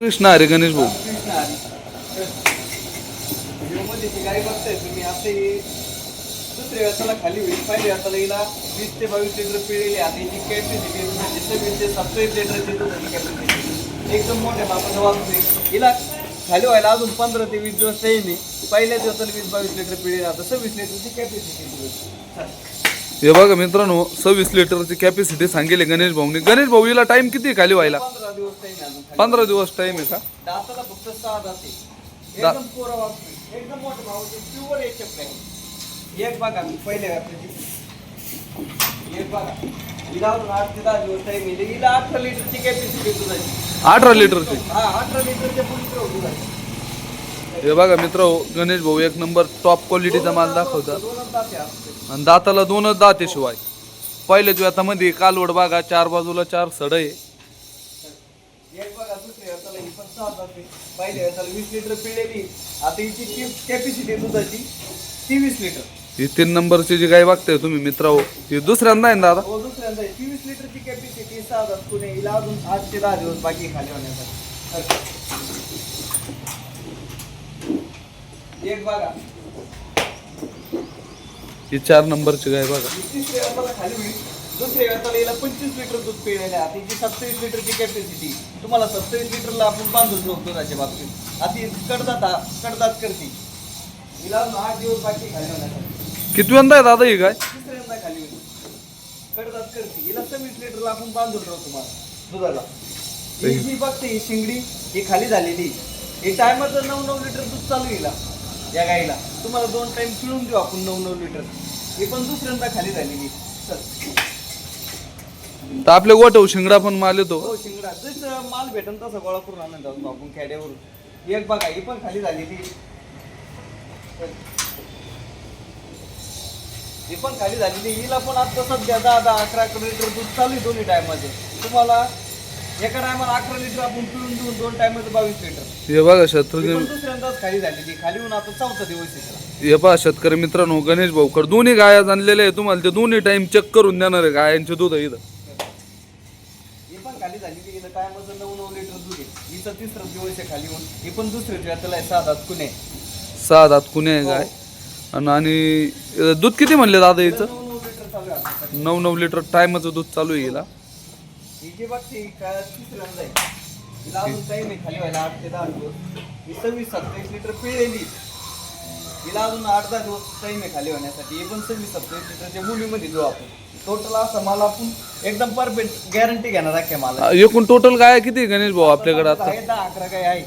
कृष्ण अरे गणेश भाऊ. कृष्ण हरी व्हिडिओमध्ये जी गाडी बघताय तुम्ही आता ही दुसऱ्या व्यताला खाली होईल पहिल्या व्यताला हिला वीस ते बावीस लिटर पिळलेली आता हिची कॅपॅसिटी म्हणजे सव्वीस ते सत्तावीस लिटर देतो कॅपॅसिटी एकदम मोठ्या मापाचं वाजते हिला खाली व्हायला अजून पंधरा ते वीस दिवस टाईम आहे पहिल्या दिवसाला वीस बावीस लिटर पिळेल आता सव्वीस लिटरची कॅपॅसिटी हे बघा मित्रांनो सव्वीस लिटरची कॅपॅसिटी सांगेल गणेश भाऊनी. गणेश भाऊ हिला टाईम किती खाली व्हायला? दिवस टाईम आहे अजून खाली. पंधरा दिवस टाइम आहे का? दाताला फक्त सहा दाते. दा- एकदम वापरू एकदम मोठे प्युअर नाही एक बघा मी पहिले एक बघा. हिला अजून आठ ते दहा दिवस टाइम हिला अठरा लिटरची कॅपॅसिटी दुधाची अठरा लिटरची? हा अठरा लिटरच्या पुढे दुधाची हे बघा मित्र गणेश भाऊ एक नंबर टॉप क्वालिटीचा माल दाखवतात. दोनच दाते असते. आणि दाताला दोनच दात शिवाय. पहिल्याच व्यतामध्ये कालवड बागा चार बाजूला चार सड आहे. पहिल्या वेळेला वीस लिटर पिळलेली आता हिची कॅपॅसिटी दुधाची तेवीस लिटर. ही तीन नंबरची जी गाय बघताय तुम्ही मित्र ही दुसऱ्यांदा आहे ना दादा? हो दुसऱ्यांदा आहे. तेवीस लिटरची कॅपॅसिटी सहा हजार पुणे हिला अजून आठ ते दहा दिवस बाकी खाली होण्यासाठी. एक बघा. ही चार नंबरची गाय बघा. ही तिसऱ्या खाली होईल. दुसऱ्या वेळाला हिला पंचवीस लिटर दूध पिळलेलं आहे. आता हिची सत्तावीस लिटरची कॅपॅसिटी तुम्हाला सत्तावीस लिटरला आपण बांधून ठेवतो त्याच्या बाबतीत. आता ही कडदात कडदात करते. हिला आठ दिवस बाकी खाली कितव्यांदा आहे. दादा ही गाय? तिसऱ्यांदा खाली होईल. कडदात करते. हिला सव्वीस लिटरला आपण बांधून ठेवतो तुम्हाला. दुधाला. ही जी बघते ही शिंगडी ही खाली झालेली. ही टायमाचं नऊ नऊ लिटर दूध चालू हिला या गाईला. तुम्हाला दोन टाइम पिळून देऊ आपण नऊ नऊ लिटर. ही पण दुसऱ्यांदा खाली झालेली. चल. तर आपल्या गोठव शिंगडा पण माल येतो. हो शिंगडा. माल भेटन तसं गोळा करून आणून जाऊ आपण खेड्यावरून. एक बघा ही पण खाली झालेली ही पण खाली झालेली हिला पण आता सध्या दहा दहा अकरा अकरा लिटर दूध चालू आहे दोन्ही टायमाचे. तुम्हाला एका टायमाला अकरा लिटर आपण पिळून देऊन दोन टायमाचं बावीस लिटर. हे बघा ही शत्रुघ्न दुसऱ्यांदाच खाली झालेली खाली होऊन आता चौथा दिवस आहे. हे पहा शेतकरी मित्रांनो गणेश भाऊकड दोन्ही गाया आणलेले आहे तुम्हाला. ते दोन्ही टाइम चेक करून देणार आहे गायांचे दूध आहे इथं. ही पण खाली झालेली हिला टायमाचं नऊ नऊ लिटर दूध आहे. हिचा तिसरा दिवस आहे खाली होऊन ही पण दुसऱ्या त्याला आहे सात आत कुणे सहा दात कुणी आहे गाय आणि आणि अं, दूध किती म्हणले दादा हिचं? नऊ नऊ लिटर चालू आहे आता. नऊ नऊ लिटर टायमाचं दूध चालू आहे हिला. ही जी बघते ही काय तिसऱ्यांदा आहे. हिला अजून टाईम आहे खाली व्हायला आठ ते दहा दिवस. ही सव्वीस सत्तावीस लिटर पिळलेली हिला अजून आठ दहा दिवस टाईम आहे खाली होण्यासाठी. ही पण सव्वीस सत्तावीस लिटरच्या मुलीमध्ये देऊ आपण. टोटल असं मला आपण एकदम परफेक्ट गॅरंटी घेणार आहे मला एकूण टोटल गाय किती आहे गणेश भाऊ आपल्याकडे आता? आहे दहा अकरा काय आहे.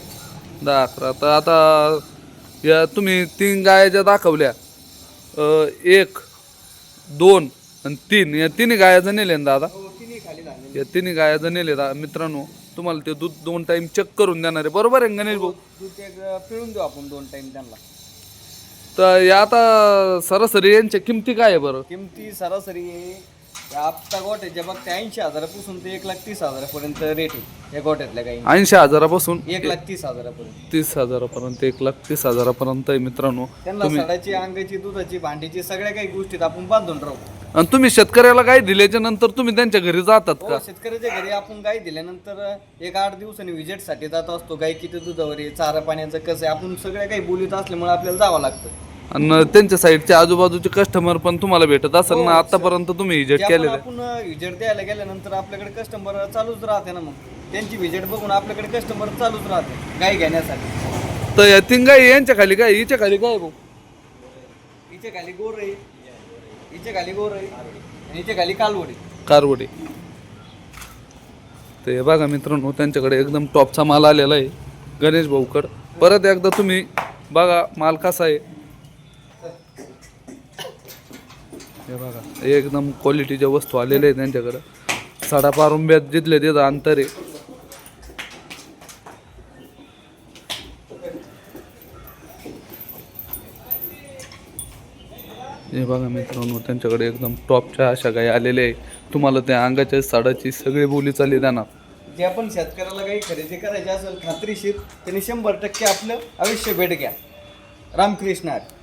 दहा अकरा. तर आता या तुम्ही तीन गाया ज्या दाखवल्या अं, एक दोन आणि तीन. या तिन्ही गाया नेले ना दादा? हो तिन्ही खाली झाले या तिन्ही गाया नेले दा मित्रांनो तुम्हाला ते दूध दोन टाइम चेक करून देणार आहे. बरोबर आहे गणेश भाऊ? दूध एक पिळून देऊ आपण दोन टाइम त्यांना. तर या आता सरासरी यांच्या किमती काय आहे बरं? किमती सरासरी आपटा गोट्याच्या बघते ऐंशी हजारापासून ते एक लाख तीस हजारापर्यंत रेट आहे. या गोट्यातल्या काही. ऐंशी हजारापासून एक लाख तीस हजारापर्यंत. तीस हजारापर्यंत एक लाख तीस हजारापर्यंत आहे मित्रांनो. त्यांना सडाची अंगाची दुधाची भांडीची सगळ्या काही गोष्टीत आपण बांधून राहू. आणि तुम्ही शेतकऱ्याला काय दिल्याच्या नंतर तुम्ही त्यांच्या घरी जातात हो का? शेतकऱ्याच्या घरी आपण गाय दिल्यानंतर एक आठ दिवसांनी विजिटसाठी जात असतो. गाय किती दुधावर आहे चारा पाण्याचं कसं आहे आपण सगळ्या काही बोलीत असल्यामुळे आपल्याला जावं लागतं. आणि त्यांच्या साईडचे आजूबाजूचे कस्टमर पण तुम्हाला भेटत असेल ना आतापर्यंत तुम्ही आपण केलेलं आहे. आपण विजिट द्यायला गेल्यानंतर आपल्याकडे कस्टमर चालूच राहते ना मग. त्यांची विजिट बघून आपल्याकडे कस्टमर चालूच राहते गाय घेण्यासाठी. तर या तीन गाय यांच्या खाली काय हिच्या खाली काय भाऊ? हिच्या खाली गोर आहे. हिच्या खाली गोर आहे. आणि हिच्या खाली कालवड. कारवडे तर हे बघा मित्रांनो त्यांच्याकडे एकदम टॉपचा माल आलेला आहे. गणेश भाऊकड परत एकदा तुम्ही बघा माल कसा आहे. हे बघा. एकदम क्वालिटीच्या वस्तू आलेल्या आहेत त्यांच्याकडं. साडा पारुंब्यात जिथले तिथं अंतर आहे. हे बघा मित्रांनो त्यांच्याकडे एकदम टॉपच्या अशा काही आलेल्या आहे तुम्हाला त्या अंगाच्या साडाची सगळी बोली चालली जाणार. जे आपण शेतकऱ्याला काही खरेदी करायची असेल खात्रीशीर त्यांनी शंभर टक्के आपलं आयुष्य भेट घ्या. रामकृष्ण हरी.